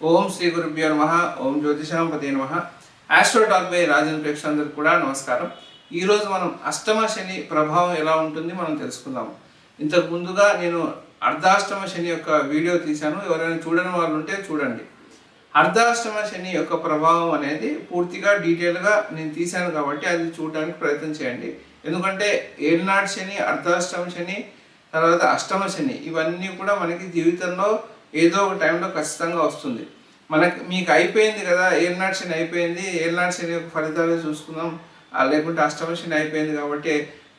ఓం శ్రీ గురుభ్యో నమ ఓం జ్యోతిషాంపతి నమ. ఆస్ట్రో టాక్ బై రాజన్ ప్రేక్షకులందరికీ కూడా నమస్కారం. ఈరోజు మనం అష్టమ శని ప్రభావం ఎలా ఉంటుంది మనం తెలుసుకుందాము. ఇంతకు ముందుగా నేను అర్ధాష్టమ శని యొక్క వీడియో తీశాను. ఎవరైనా చూడని వాళ్ళు ఉంటే చూడండి. అర్ధాష్టమ శని యొక్క ప్రభావం అనేది పూర్తిగా డీటెయిల్గా నేను తీశాను కాబట్టి అది చూడడానికి ప్రయత్నం చేయండి. ఎందుకంటే ఏళ్ళనాటి శని అర్ధాష్టమ శని తర్వాత అష్టమ శని ఇవన్నీ కూడా మనకి జీవితంలో ఏదో ఒక టైంలో ఖచ్చితంగా వస్తుంది. మనకి మీకు అయిపోయింది కదా ఏళ్ళనాటి శని అయిపోయింది ఏళ్ళనాటి శని యొక్క ఫలితాలు చూసుకుందాం. లేకుంటే అష్టమ శని అయిపోయింది కాబట్టి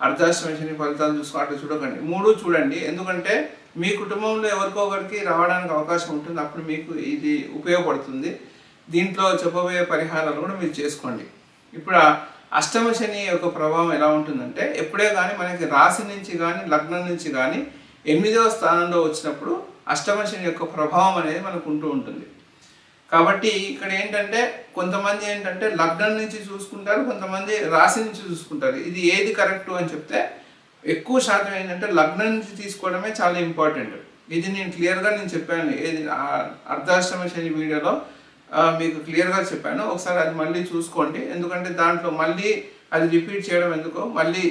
అర్ధాష్టమ శని ఫలితాలు చూసుకో అట్లా చూడకండి. మూడు చూడండి. ఎందుకంటే మీ కుటుంబంలో ఎవరికో ఒకరికి రావడానికి అవకాశం ఉంటుంది. అప్పుడు మీకు ఇది ఉపయోగపడుతుంది. దీంట్లో చెప్పబోయే పరిహారాలు కూడా మీరు చేసుకోండి. ఇప్పుడు అష్టమ శని యొక్క ప్రభావం ఎలా ఉంటుందంటే ఎప్పుడే కానీ మనకి రాశి నుంచి కానీ లగ్నం నుంచి కానీ ఎనిమిదవ స్థానంలో వచ్చినప్పుడు అష్టమ శని యొక్క ప్రభావం అనేది మనకు ఉంటూ ఉంటుంది. కాబట్టి ఇక్కడ ఏంటంటే కొంతమంది ఏంటంటే లగ్నం నుంచి చూసుకుంటారు కొంతమంది రాశి నుంచి చూసుకుంటారు. ఇది ఏది కరెక్ట్ అని చెప్తే ఎక్కువ శాతం ఏంటంటే లగ్నం నుంచి తీసుకోవడమే చాలా ఇంపార్టెంట్. ఇది నేను క్లియర్గా నేను చెప్పాను. ఏది అర్ధాష్టమ శని వీడియోలో మీకు క్లియర్గా చెప్పాను. ఒకసారి అది మళ్ళీ చూసుకోండి. ఎందుకంటే దాంట్లో మళ్ళీ అది రిపీట్ చేయడం ఎందుకో మళ్ళీ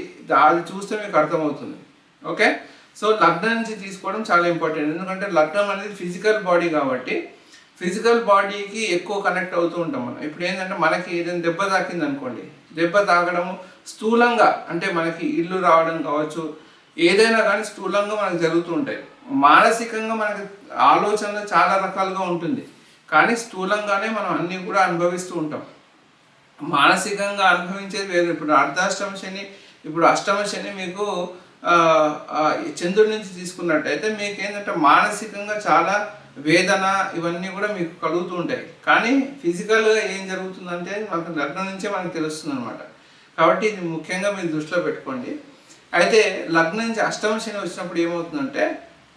అది చూస్తే మీకు అర్థమవుతుంది. ఓకే? సో లగ్నం నుంచి తీసుకోవడం చాలా ఇంపార్టెంట్. ఎందుకంటే లగ్నం అనేది ఫిజికల్ బాడీ కాబట్టి ఫిజికల్ బాడీకి ఎక్కువ కనెక్ట్ అవుతూ ఉంటాం మనం. ఇప్పుడు ఏంటంటే మనకి ఏదైనా దెబ్బ తాకింది అనుకోండి. దెబ్బ తాకడము స్థూలంగా అంటే మనకి ఇల్లు రావడం కావచ్చు ఏదైనా కానీ స్థూలంగా మనకు జరుగుతూ ఉంటాయి. మానసికంగా మనకి ఆలోచనలు చాలా రకాలుగా ఉంటుంది. కానీ స్థూలంగానే మనం అన్నీ కూడా అనుభవిస్తూ ఉంటాం. మానసికంగా అనుభవించేది వేరు. ఇప్పుడు అర్ధాష్టమ శని ఇప్పుడు అష్టమ శని మీకు చంద్రుడి నుంచి తీసుకున్నట్టయితే మీకు ఏంటంటే మానసికంగా చాలా వేదన ఇవన్నీ కూడా మీకు కలుగుతూ ఉంటాయి. కానీ ఫిజికల్గా ఏం జరుగుతుందంటే మనకు లగ్నం నుంచే మనకు తెలుస్తుంది అనమాట కాబట్టి ఇది ముఖ్యంగా మీరు దృష్టిలో పెట్టుకోండి. అయితే లగ్నం నుంచి అష్టమ శని వచ్చినప్పుడు ఏమవుతుందంటే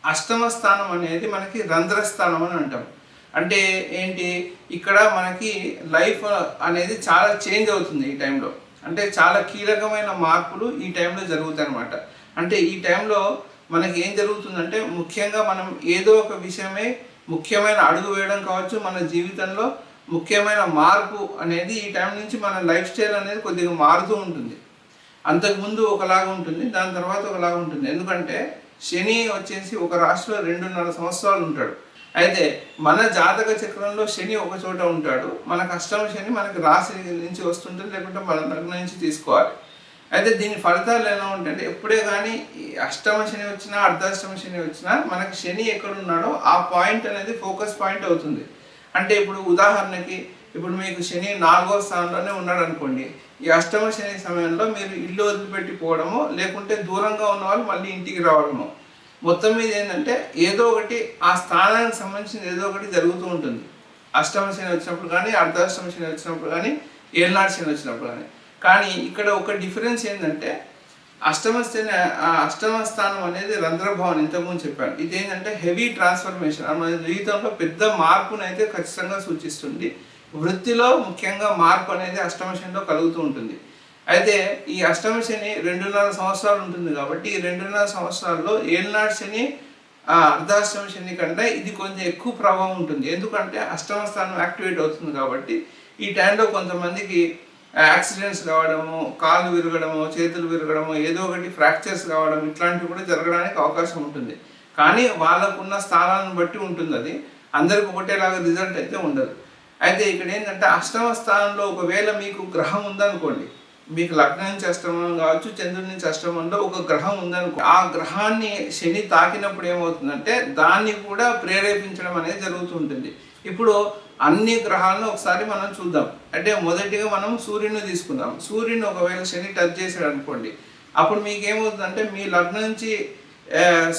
అష్టమ స్థానం అనేది మనకి రంధ్రస్థానం అని అంటాం. అంటే ఏంటి? ఇక్కడ మనకి లైఫ్ అనేది చాలా చేంజ్ అవుతుంది ఈ టైంలో. అంటే చాలా కీలకమైన మార్పులు ఈ టైంలో జరుగుతాయి అనమాట అంటే ఈ టైంలో మనకి ఏం జరుగుతుందంటే ముఖ్యంగా మనం ఏదో ఒక విషయమే ముఖ్యమైన అడుగు వేయడం కావచ్చు మన జీవితంలో ముఖ్యమైన మార్పు అనేది ఈ టైం నుంచి మన లైఫ్ స్టైల్ అనేది కొద్దిగా మారుతూ ఉంటుంది. అంతకుముందు ఒకలాగా ఉంటుంది దాని తర్వాత ఒకలాగా ఉంటుంది. ఎందుకంటే శని వచ్చేసి ఒక రాశిలో రెండున్నర సంవత్సరాలు ఉంటాడు. అయితే మన జాతక చక్రంలో శని ఒక చోట ఉంటాడు. మన కష్టం శని మనకి రాశి నుంచి వస్తుంటుంది లేకుంటే మన లగ్నం నుంచి తీసుకోవాలి. అయితే దీని ఫలితాలు ఎలా ఉంటాయంటే ఎప్పుడే కానీ అష్టమ శని వచ్చినా అర్ధాష్టమ శని వచ్చినా మనకు శని ఎక్కడ ఉన్నాడో ఆ పాయింట్ అనేది ఫోకస్ పాయింట్ అవుతుంది. అంటే ఇప్పుడు ఉదాహరణకి ఇప్పుడు మీకు శని నాలుగో స్థానంలోనే ఉన్నాడు అనుకోండి ఈ అష్టమ శని సమయంలో మీరు ఇల్లు వదిలిపెట్టి పోవడము లేకుంటే దూరంగా ఉన్న వాళ్ళు మళ్ళీ ఇంటికి రావడము మొత్తం మీద ఏంటంటే ఏదో ఒకటి ఆ స్థానానికి సంబంధించిన ఏదో ఒకటి జరుగుతూ ఉంటుంది. అష్టమ శని వచ్చినప్పుడు కానీ అర్ధాష్టమ శని వచ్చినప్పుడు కానీ ఏళ్ళనాడు శని వచ్చినప్పుడు కానీ కానీ ఇక్కడ ఒక డిఫరెన్స్ ఏంటంటే అష్టమ ఆ అష్టమ స్థానం అనేది రంధ్రభవన్ ఇంతకుముందు చెప్పాను. ఇది ఏంటంటే హెవీ ట్రాన్స్ఫర్మేషన్ మన జీవితంలో పెద్ద మార్పును అయితే ఖచ్చితంగా సూచిస్తుంది. వృత్తిలో ముఖ్యంగా మార్పు అనేది అష్టమ శనిలో కలుగుతూ ఉంటుంది. అయితే ఈ అష్టమ శని రెండున్నర సంవత్సరాలు ఉంటుంది కాబట్టి ఈ రెండున్నర సంవత్సరాల్లో ఏళ్ళనాడు శని ఆ అర్ధాష్టమ శని కంటే ఇది కొంచెం ఎక్కువ ప్రభావం ఉంటుంది. ఎందుకంటే అష్టమ స్థానం యాక్టివేట్ అవుతుంది కాబట్టి ఈ టైంలో కొంతమందికి యాక్సిడెంట్స్ కావడము కాళ్ళు విరగడము చేతులు విరగడము ఏదో ఒకటి ఫ్రాక్చర్స్ కావడం ఇట్లాంటివి కూడా జరగడానికి అవకాశం ఉంటుంది. కానీ వాళ్ళకున్న స్థానాలను బట్టి ఉంటుంది అది. అందరికి ఒకటేలాగా రిజల్ట్ అయితే ఉండదు. అయితే ఇక్కడ ఏంటంటే అష్టమ స్థానంలో ఒకవేళ మీకు గ్రహం ఉందనుకోండి మీకు లగ్నం నుంచి అష్టమం కావచ్చు చంద్రుడి నుంచి అష్టమంలో ఒక గ్రహం ఉందనుకో ఆ గ్రహాన్ని శని తాకినప్పుడు ఏమవుతుందంటే దాన్ని కూడా ప్రేరేపించడం అనేది జరుగుతుంటుంది ఇప్పుడు అన్ని గ్రహాలను ఒకసారి మనం చూద్దాం. అంటే మొదటిగా మనం సూర్యుని తీసుకుందాం. సూర్యుని ఒకవేళ శని టచ్ చేశాడు అనుకోండి అప్పుడు మీకు ఏమవుతుందంటే మీ లగ్నం నుంచి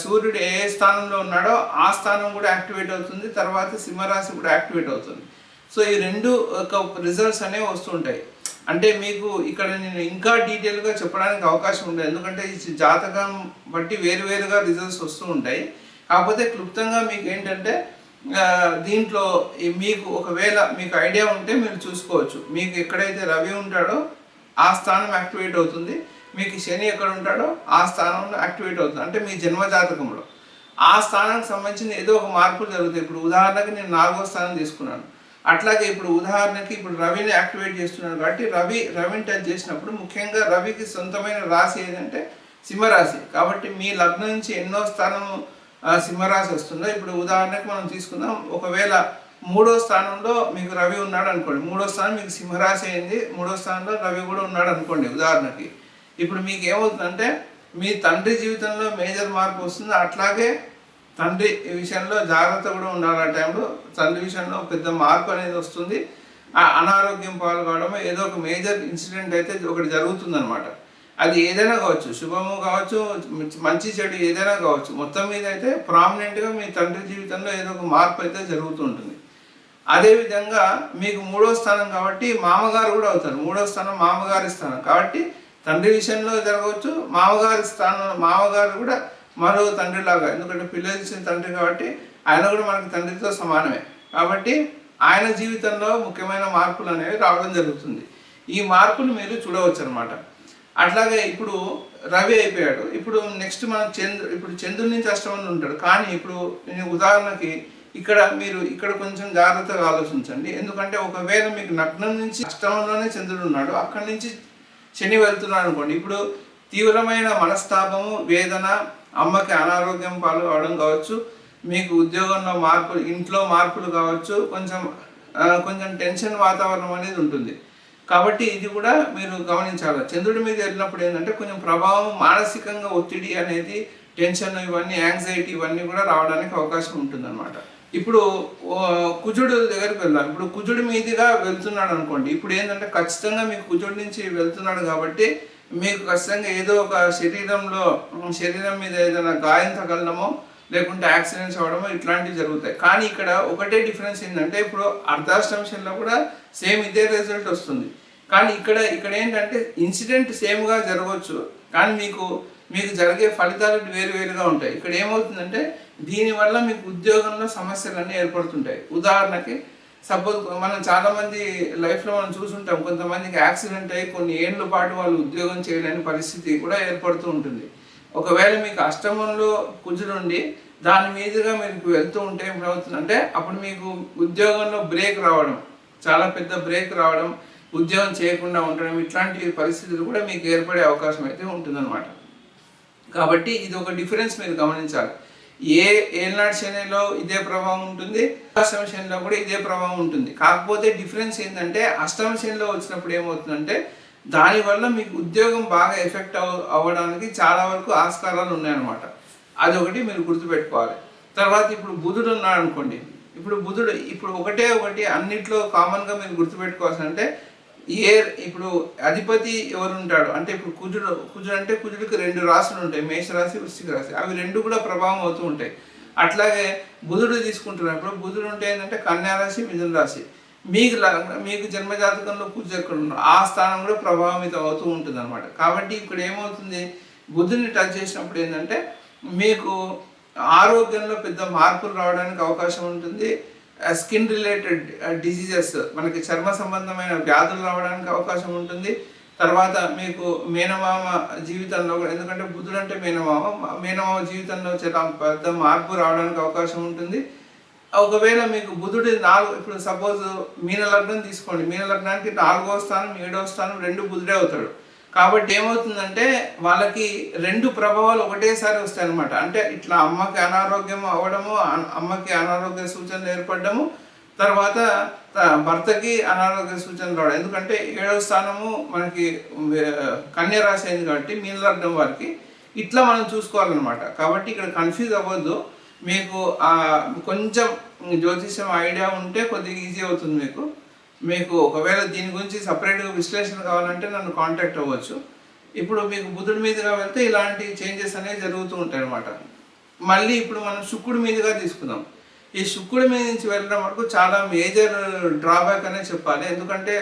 సూర్యుడు ఏ స్థానంలో ఉన్నాడో ఆ స్థానం కూడా యాక్టివేట్ అవుతుంది తర్వాత సింహరాశి కూడా యాక్టివేట్ అవుతుంది. సో ఈ రెండు ఒక రిజల్ట్స్ అనేవి వస్తుంటాయి. అంటే మీకు ఇక్కడ నేను ఇంకా డీటెయిల్గా చెప్పడానికి అవకాశం ఉండదు. ఎందుకంటే ఈ జాతకం బట్టి వేరు వేరుగా రిజల్ట్స్ వస్తూ ఉంటాయి. కాకపోతే క్లుప్తంగా మీకు ఏంటంటే దీంట్లో మీకు ఒకవేళ మీకు ఐడియా ఉంటే మీరు చూసుకోవచ్చు. మీకు ఎక్కడైతే రవి ఉంటాడో ఆ స్థానం యాక్టివేట్ అవుతుంది. మీకు శని ఎక్కడ ఉంటాడో ఆ స్థానంలో యాక్టివేట్ అవుతుంది. అంటే మీ జన్మజాతకంలో. ఆ స్థానానికి సంబంధించిన ఏదో ఒక మార్పులు జరుగుతాయి. ఇప్పుడు ఉదాహరణకి నేను నాలుగో స్థానం తీసుకున్నాను. అట్లాగే ఇప్పుడు ఉదాహరణకి ఇప్పుడు రవిని యాక్టివేట్ చేస్తున్నాను కాబట్టి రవి రవిని టచ్ చేసినప్పుడు ముఖ్యంగా రవికి సొంతమైన రాశి ఏదంటే సింహరాశి. కాబట్టి మీ లగ్నం నుంచి ఎన్నో స్థానం సింహరాశి వస్తుందో ఇప్పుడు ఉదాహరణకు మనం తీసుకుందాం ఒకవేళ మూడో స్థానంలో మీకు రవి ఉన్నాడు అనుకోండి మూడో స్థానం మీకు సింహరాశి అయింది మూడో స్థానంలో రవి కూడా ఉన్నాడు అనుకోండి ఉదాహరణకి. ఇప్పుడు మీకు ఏమవుతుందంటే మీ తండ్రి జీవితంలో మేజర్ మార్పు వస్తుంది అట్లాగే తండ్రి విషయంలో జాగ్రత్త కూడా ఉండాలి ఆ టైంలో. తండ్రి విషయంలో పెద్ద మార్పు అనేది వస్తుంది. ఆ అనారోగ్యం పాల్గొవడం ఏదో ఒక మేజర్ ఇన్సిడెంట్ అయితే ఒకటి జరుగుతుంది అది ఏదైనా కావచ్చు. శుభము కావచ్చు మంచి చెడు ఏదైనా కావచ్చు. మొత్తం మీద అయితే ప్రామినెంట్గా మీ తండ్రి జీవితంలో ఏదో ఒక మార్పు అయితే జరుగుతూ ఉంటుంది అదేవిధంగా మీకు మూడో స్థానం కాబట్టి మామగారు కూడా అవుతారు. మూడో స్థానం మామగారి స్థానం. కాబట్టి తండ్రి విషయంలో జరగవచ్చు. మామగారి స్థానం మామగారు కూడా మరో తండ్రిలాగా. ఎందుకంటే పిల్లలు ఇచ్చిన తండ్రి కాబట్టి ఆయన కూడా మనకి తండ్రితో సమానమే. కాబట్టి ఆయన జీవితంలో ముఖ్యమైన మార్పులు అనేవి రావడం జరుగుతుంది. ఈ మార్పులు మీరు చూడవచ్చు అనమాట అట్లాగే ఇప్పుడు రవి అయిపోయాడు. ఇప్పుడు నెక్స్ట్ మనం చంద్రు ఇప్పుడు చంద్రుడి నుంచి అష్టమంలో ఉంటాడు. కానీ ఇప్పుడు నేను ఉదాహరణకి ఇక్కడ మీరు ఇక్కడ కొంచెం జాగ్రత్తగా ఆలోచించండి. ఎందుకంటే ఒకవేళ మీకు నగ్నం నుంచి అష్టమంలోనే చంద్రుడు ఉన్నాడు. అక్కడి నుంచి శని వెళ్తున్నాడు అనుకోండి. ఇప్పుడు తీవ్రమైన మనస్తాపము వేదన అమ్మకి అనారోగ్యం పాలు అవడం కావచ్చు మీకు ఉద్యోగంలో మార్పులు ఇంట్లో మార్పులు కావచ్చు కొంచెం కొంచెం టెన్షన్ వాతావరణం అనేది ఉంటుంది. కాబట్టి ఇది కూడా మీరు గమనించాలి. చంద్రుడి మీద వెళ్ళినప్పుడు ఏంటంటే కొంచెం ప్రభావం మానసికంగా ఒత్తిడి అనేది టెన్షన్ ఇవన్నీ యాంగ్జైటీ ఇవన్నీ కూడా రావడానికి అవకాశం ఉంటుందన్నమాట. ఇప్పుడు కుజుడు దగ్గరికి వెళ్దాం. ఇప్పుడు కుజుడి మీదుగా వెళ్తున్నాడు అనుకోండి. ఇప్పుడు ఏంటంటే ఖచ్చితంగా మీకు కుజుడి నుంచి వెళ్తున్నాడు కాబట్టి మీకు ఖచ్చితంగా ఏదో ఒక శరీరంలో శరీరం మీద ఏదైనా గాయం తగలడమో లేకుంటే యాక్సిడెంట్స్ అవ్వడమో ఇట్లాంటివి జరుగుతాయి. కానీ ఇక్కడ ఒకటే డిఫరెన్స్ ఏంటంటే ఇప్పుడు అర్ధాష్టంశంలో కూడా సేమ్ ఇదే రిజల్ట్ వస్తుంది. కానీ ఇక్కడ ఇక్కడ ఏంటంటే ఇన్సిడెంట్ సేమ్గా జరగవచ్చు. కానీ మీకు మీకు జరిగే ఫలితాలు వేరు వేరుగా ఉంటాయి. ఇక్కడ ఏమవుతుందంటే దీనివల్ల మీకు ఉద్యోగంలో సమస్యలన్నీ ఏర్పడుతుంటాయి. ఉదాహరణకి సపోజ్ మనం చాలామంది లైఫ్లో మనం చూసుంటాం కొంతమందికి యాక్సిడెంట్ అయ్యి కొన్ని ఏళ్ళ పాటు వాళ్ళు ఉద్యోగం చేయలేని పరిస్థితి కూడా ఏర్పడుతూ ఉంటుంది. ఒకవేళ మీకు అష్టమంలో కుజునుండి దాని మీదుగా మీకు వెళ్తూ ఉంటే ఏమవుతుందంటే అప్పుడు మీకు ఉద్యోగంలో బ్రేక్ రావడం చాలా పెద్ద బ్రేక్ రావడం ఉద్యోగం చేయకుండా ఉండడం ఇట్లాంటి పరిస్థితులు కూడా మీకు ఏర్పడే అవకాశం అయితే ఉంటుందన్నమాట. కాబట్టి ఇది ఒక డిఫరెన్స్ మీరు గమనించాలి. ఏ ఏనాడు శనిలో ఇదే ప్రభావం ఉంటుంది అష్టమ శనిలో కూడా ఇదే ప్రభావం ఉంటుంది. కాకపోతే డిఫరెన్స్ ఏంటంటే అష్టమ శనిలో వచ్చినప్పుడు ఏమవుతుందంటే దానివల్ల మీకు ఉద్యోగం బాగా ఎఫెక్ట్ అవ అవ్వడానికి చాలా వరకు ఆస్కారాలు ఉన్నాయన్నమాట. అదొకటి మీరు గుర్తుపెట్టుకోవాలి. తర్వాత ఇప్పుడు బుధుడు ఉన్నాడు అనుకోండి ఇప్పుడు బుధుడు ఇప్పుడు ఒకటే ఒకటి అన్నిట్లో కామన్గా మీరు గుర్తుపెట్టుకోవాల్సి అంటే ఏ ఇప్పుడు అధిపతి ఎవరు ఉంటాడు అంటే ఇప్పుడు కుజుడు కుజుడు అంటే కుజుడికి రెండు రాశులు ఉంటాయి. మేషరాశి వృశ్చిక రాశి. అవి రెండు కూడా ప్రభావం అవుతూ ఉంటాయి. అట్లాగే బుధుడు తీసుకుంటున్నప్పుడు బుధుడు ఉంటే ఏంటంటే కన్యారాశి మిథున రాశి. మీకు మీకు జన్మజాతకంలో కుజుడు ఎక్కడ ఉన్నారు ఆ స్థానం కూడా ప్రభావితం అవుతూ ఉంటుంది అనమాట కాబట్టి ఇక్కడ ఏమవుతుంది? బుధుడిని టచ్ చేసినప్పుడు ఏంటంటే మీకు ఆరోగ్యంలో పెద్ద మార్పులు రావడానికి అవకాశం ఉంటుంది. స్కిన్ రిలేటెడ్ డిసీజెస్ మనకి చర్మ సంబంధమైన వ్యాధులు రావడానికి అవకాశం ఉంటుంది. తర్వాత మీకు మేనమామ జీవితంలో కూడా ఎందుకంటే బుధుడు అంటే మేనమామ మేనమామ జీవితంలో చాలా పెద్ద మార్పు రావడానికి అవకాశం ఉంటుంది. ఒకవేళ మీకు బుధుడి నాలుగు ఇప్పుడు సపోజ్ మీన లగ్నం తీసుకోండి. మీన లగ్నానికి నాలుగో స్థానం ఏడవ స్థానం రెండు బుధుడే అవుతాడు. కాబట్టి ఏమవుతుందంటే వాళ్ళకి రెండు ప్రభావాలు ఒకటేసారి వస్తాయి అనమాట అంటే ఇట్లా అమ్మకి అనారోగ్యం అవ్వడము అమ్మకి అనారోగ్య సూచనలు ఏర్పడము తర్వాత భర్తకి అనారోగ్య సూచనలు రావడం. ఎందుకంటే ఏడవ స్థానము మనకి కన్య రాశి అయింది కాబట్టి మీనలగ్నం వారికి ఇట్లా మనం చూసుకోవాలన్నమాట. కాబట్టి ఇక్కడ కన్ఫ్యూజ్ అవ్వద్దు. మీకు కొంచెం జ్యోతిష్యం ఐడియా ఉంటే కొద్దిగా ఈజీ అవుతుంది మీకు. మీకు ఒకవేళ దీని గురించి సపరేట్గా విశ్లేషణ కావాలంటే నన్ను కాంటాక్ట్ అవ్వచ్చు. ఇప్పుడు మీకు బుధుడి మీదుగా వెళ్తే ఇలాంటి చేంజెస్ అనేవి జరుగుతూ ఉంటాయి అనమాట మళ్ళీ ఇప్పుడు మనం శుక్రుడి మీదుగా తీసుకుందాం. ఈ శుక్రుడి మీద నుంచి వెళ్ళడం వరకు చాలా మేజర్ డ్రాబ్యాక్ అనే చెప్పాలి. ఎందుకంటే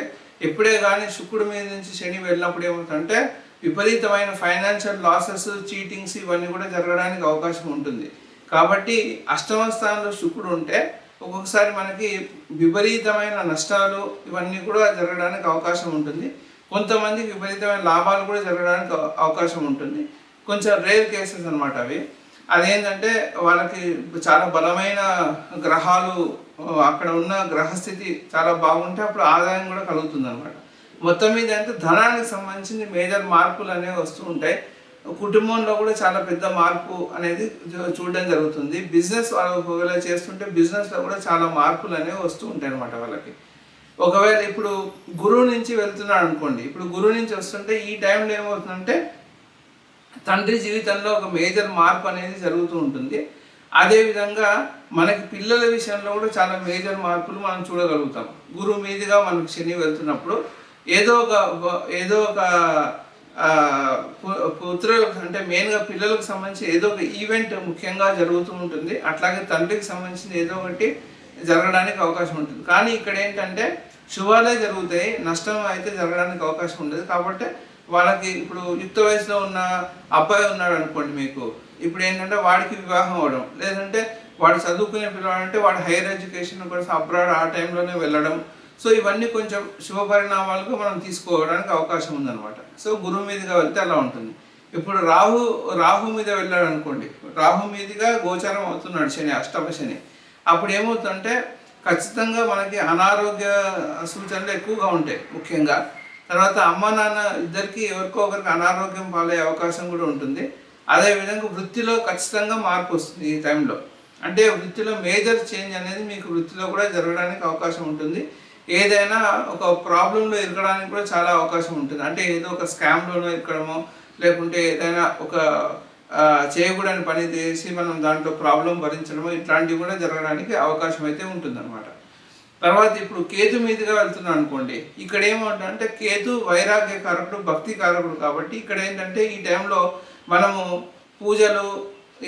ఎప్పుడే కానీ శుక్రుడి మీద నుంచి శని వెళ్ళినప్పుడు ఏమవుతుందంటే విపరీతమైన ఫైనాన్షియల్ లాసెస్ చీటింగ్స్ ఇవన్నీ కూడా జరగడానికి అవకాశం ఉంటుంది. కాబట్టి అష్టమ స్థానంలో శుక్రుడు ఉంటే ఒక్కొక్కసారి మనకి విపరీతమైన నష్టాలు ఇవన్నీ కూడా జరగడానికి అవకాశం ఉంటుంది. కొంతమందికి విపరీతమైన లాభాలు కూడా జరగడానికి అవకాశం ఉంటుంది. కొంచెం రేర్ కేసెస్ అనమాట అవి. అదేంటంటే వాళ్ళకి చాలా బలమైన గ్రహాలు అక్కడ ఉన్న గ్రహస్థితి చాలా బాగుంటే అప్పుడు ఆదాయం కూడా కలుగుతుంది అనమాట మొత్తం మీద అంటే ధనానికి సంబంధించిన మేజర్ మార్పులు అనేవి వస్తూ ఉంటాయి. కుటుంబంలో కూడా చాలా పెద్ద మార్పు అనేది చూడడం జరుగుతుంది. బిజినెస్ వాళ్ళు ఒకవేళ చేస్తుంటే బిజినెస్లో కూడా చాలా మార్పులు అనేవి వస్తూ ఉంటాయి అనమాట వాళ్ళకి. ఒకవేళ ఇప్పుడు గురువు నుంచి వెళ్తున్నాడు అనుకోండి ఇప్పుడు గురువు నుంచి వస్తుంటే ఈ టైంలో ఏమవుతుందంటే తండ్రి జీవితంలో ఒక మేజర్ మార్పు అనేది జరుగుతూ ఉంటుంది. అదేవిధంగా మనకి పిల్లల విషయంలో కూడా చాలా మేజర్ మార్పులు మనం చూడగలుగుతాం. గురువు మీదుగా మనకు శని వెళ్తున్నప్పుడు ఏదో ఒక ఏదో ఒక పుత్రులకు అంటే మెయిన్గా పిల్లలకు సంబంధించి ఏదో ఒక ఈవెంట్ ముఖ్యంగా జరుగుతూ ఉంటుంది. అట్లాగే తండ్రికి సంబంధించిన ఏదో ఒకటి జరగడానికి అవకాశం ఉంటుంది. కానీ ఇక్కడ ఏంటంటే శుభాలే జరుగుతాయి నష్టం అయితే జరగడానికి అవకాశం ఉండదు. కాబట్టి వాళ్ళకి ఇప్పుడు యుక్త వయసులో ఉన్న అబ్బాయి ఉన్నాడు అనుకోండి మీకు. ఇప్పుడు ఏంటంటే వాడికి వివాహం అవ్వడం లేదంటే వాడు చదువుకునే పిల్లవాడంటే వాడు హైయర్ ఎడ్యుకేషన్ కోసం అబ్రాడ్ ఆ టైంలోనే వెళ్ళడం సో ఇవన్నీ కొంచెం శుభ పరిణామాలుగా మనం తీసుకోవడానికి అవకాశం ఉందన్నమాట. సో గురువు మీదుగా వెళ్తే అలా ఉంటుంది. ఇప్పుడు రాహు రాహు మీద వెళ్ళాడు అనుకోండి. రాహు మీదుగా గోచారం అవుతున్నాడు శని అష్టమ శని. అప్పుడు ఏమవుతుందంటే ఖచ్చితంగా మనకి అనారోగ్య సూచనలు ఎక్కువగా ఉంటాయి ముఖ్యంగా. తర్వాత అమ్మ నాన్న ఇద్దరికి ఎవరికో ఒకరికి అనారోగ్యం పాలయ్యే అవకాశం కూడా ఉంటుంది. అదేవిధంగా వృత్తిలో ఖచ్చితంగా మార్పు వస్తుంది ఈ టైంలో. అంటే వృత్తిలో మేజర్ చేంజ్ అనేది మీకు వృత్తిలో కూడా జరగడానికి అవకాశం ఉంటుంది. ఏదైనా ఒక ప్రాబ్లంలో ఇరగడానికి కూడా చాలా అవకాశం ఉంటుంది. అంటే ఏదో ఒక స్కామ్లోనో ఇరగడమో లేకుంటే ఏదైనా ఒక చేయకూడని పని చేసి మనం దాంట్లో ప్రాబ్లం భరించడమో ఇట్లాంటివి కూడా జరగడానికి అవకాశం అయితే ఉంటుందన్నమాట. తర్వాత ఇప్పుడు కేతు మీదుగా వెళ్తున్నాం అనుకోండి. ఇక్కడ ఏమంటే కేతు వైరాగ్య కారకుడు భక్తి కారకుడు కాబట్టి ఇక్కడ ఏంటంటే ఈ టైంలో మనము పూజలు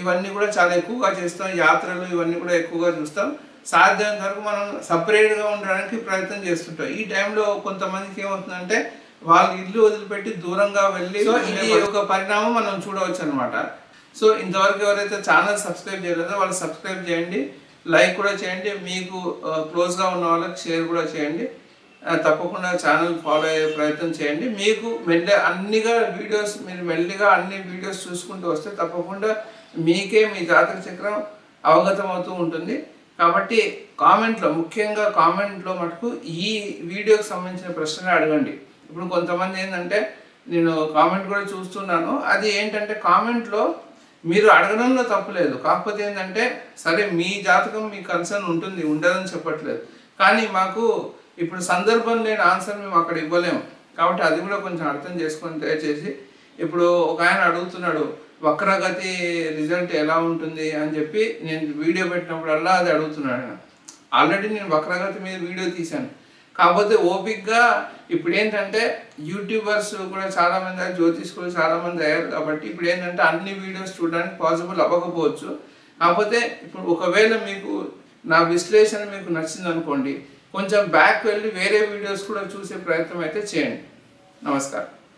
ఇవన్నీ కూడా చాలా ఎక్కువగా చేస్తాం యాత్రలు ఇవన్నీ కూడా ఎక్కువగా చూస్తాం. సాధ్యమైనంత వరకు మనం సపరేట్గా ఉండడానికి ప్రయత్నం చేస్తుంటాం. ఈ టైంలో కొంతమందికి ఏమవుతుందంటే వాళ్ళు ఇల్లు వదిలిపెట్టి దూరంగా వెళ్ళి సో ఇది ఒక పరిణామం మనం చూడవచ్చు అనమాట సో ఇంతవరకు ఎవరైతే ఛానల్ సబ్స్క్రైబ్ చేయలేదో వాళ్ళు సబ్స్క్రైబ్ చేయండి లైక్ కూడా చేయండి మీకు క్లోజ్గా ఉన్న వాళ్ళకి షేర్ కూడా చేయండి. తప్పకుండా ఛానల్ ఫాలో అయ్యే ప్రయత్నం చేయండి. మీకు మెల్ల అన్నిగా వీడియోస్ మీరు మెల్లిగా అన్ని వీడియోస్ చూసుకుంటూ వస్తే తప్పకుండా మీకే మీ జాతక చక్రం అవగతం అవుతూ ఉంటుంది. కాబట్టి కామెంట్లో ముఖ్యంగా కామెంట్లో మటుకు ఈ వీడియోకి సంబంధించిన ప్రశ్నలు అడగండి. ఇప్పుడు కొంతమంది ఏంటంటే నేను కామెంట్ కూడా చూస్తున్నాను. అది ఏంటంటే కామెంట్లో మీరు అడగడంలో తప్పులేదు కాకపోతే ఏంటంటే సరే మీ జాతకం మీ కన్సర్న్ ఉంటుంది ఉండదని చెప్పట్లేదు. కానీ మాకు ఇప్పుడు సందర్భం లేని ఆన్సర్ మేము అక్కడ ఇవ్వలేము. కాబట్టి అది కూడా కొంచెం అర్థం చేసుకొని దయచేసి ఇప్పుడు ఒక ఆయన అడుగుతున్నాడు వక్రగతి రిజల్ట్ ఎలా ఉంటుంది అని చెప్పి నేను వీడియో పెట్టినప్పుడల్లా అది అడుగుతున్నాడు. ఆల్రెడీ నేను వక్రగతి మీద వీడియో తీశాను. కాకపోతే ఓపిక్గా ఇప్పుడు ఏంటంటే యూట్యూబర్స్ కూడా చాలామంది జ్యోతిష్ కూడా చాలామంది అయ్యారు కాబట్టి ఇప్పుడు ఏంటంటే అన్ని వీడియోస్ చూడడానికి పాసిబుల్ అవ్వకపోవచ్చు. కాకపోతే ఇప్పుడు ఒకవేళ మీకు నా విశ్లేషణ మీకు నచ్చింది అనుకోండి కొంచెం బ్యాక్ వెళ్ళి వేరే వీడియోస్ కూడా చూసే ప్రయత్నం అయితే చేయండి. నమస్కారం.